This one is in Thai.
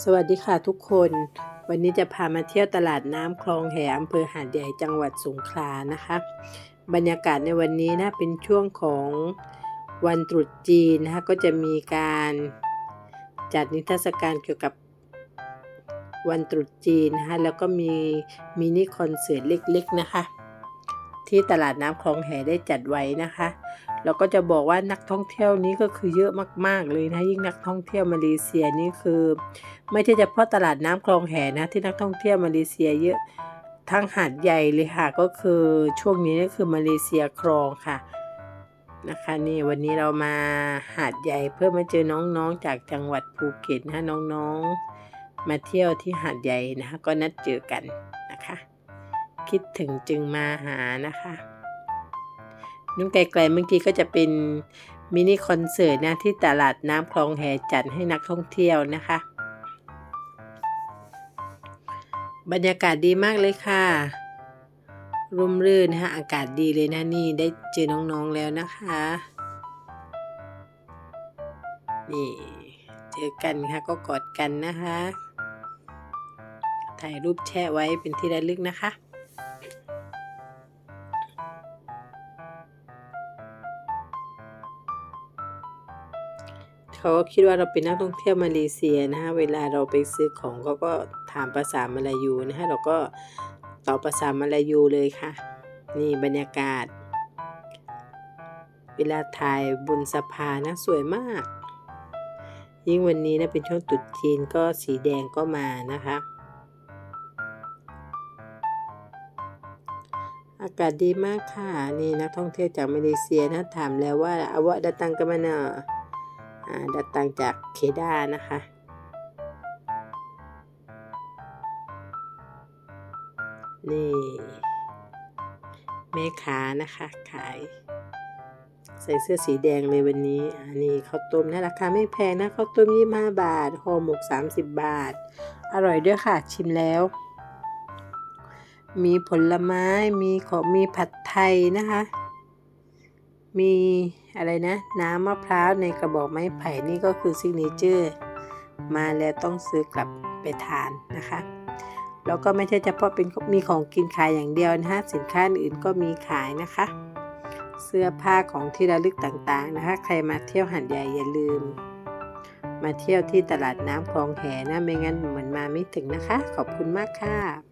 สวัสดีค่ะทุกคน วันนี้จะพามาเที่ยวตลาดน้ำคลองแหอำเภอหาดใหญ่จังหวัดสงขลานะคะ บรรยากาศในวันนี้นะเป็นช่วงของวันตรุษจีนนะคะก็จะมีการจัดนิทรรศการเกี่ยวกับวันตรุษจีนนะคะแล้วก็มีมินิคอนเสิร์ตเล็กๆนะคะ ที่ตลาดน้ำคลองแหได้จัดไว้นะคะแล้วก็จะบอกว่านักท่องเที่ยวนี้ก็คือเยอะมาก ๆ เลยนะยิ่งนักท่องเที่ยวมาเลเซียนี่คือ ไม่ใช่เฉพาะตลาดน้ำคลองแหนะที่นักท่องเที่ยวมาเลเซียเยอะทั้งหาดใหญ่เลยค่ะก็คือช่วงนี้ก็คือมาเลเซียคลองค่ะนะคะนี่วันนี้เรามาหาดใหญ่เพื่อมาเจอน้องๆจากจังหวัดภูเก็ตนะน้องๆ มาเที่ยวที่หาดใหญ่นะคะก็นัดเจอกันนะคะ คิดถึงจึงมาหานะคะนุ่นไกลๆบางทีก็จะเป็นมินิคอนเสิร์ตนะที่ตลาดน้ำคลองแหจัดให้นักท่องเที่ยวนะคะ บรรยากาศดีมากเลยค่ะร่มรื่นนะคะอากาศดีเลยนะนี่ได้เจอน้องๆแล้วนะคะ นี่ เจอกันค่ะก็กอดกันนะคะ ถ่ายรูปแช่ไว้เป็นที่ระลึกนะคะ เขาก็คิดว่าเราเป็นนักท่องเที่ยวมาเลเซียนะฮะเวลาเราไปซื้อของเขาก็ถามภาษามาลายูนะฮะเราก็ตอบภาษามาลายูเลยค่ะ นี่บรรยากาศ เวลาถ่ายบนสะพานนะสวยมาก ยิ่งวันนี้นะเป็นช่วงตรุษจีนก็สีแดงก็มานะคะ อากาศดีมากค่ะ นี่นักท่องเที่ยวจากมาเลเซียนะถามแล้วว่าอาวะดาตังกัมานาอ่า ดัดตังจากเคด้านะคะนี่แม่ค้านะคะขาย ใส่เสื้อสีแดงเลยวันนี้อันนี้ข้าวต้มนะราคาไม่แพงนะข้าวต้มยี่ห้าบาทห่อหมก30บาท อร่อยด้วยค่ะชิมแล้ว มีผลไม้มีของมีผัดไทยนะคะ มี อะไรนะ น้ำมะพร้าวในกระบอกไม้ไผ่นี่ก็คือซิกเนเจอร์มาแล้วต้องซื้อกลับไปทานนะคะ แล้วก็ไม่ใช่เฉพาะเป็นมีของกินขายอย่างเดียวนะคะสินค้าอื่นก็มีขายนะคะ เสื้อผ้าของที่ระลึกต่างๆนะคะ ใครมาเที่ยวหันใหญ่อย่าลืม มาเที่ยวที่ตลาดน้ำคลองแหนะไม่งั้นเหมือนมาไม่ถึงนะคะ ขอบคุณมากค่ะ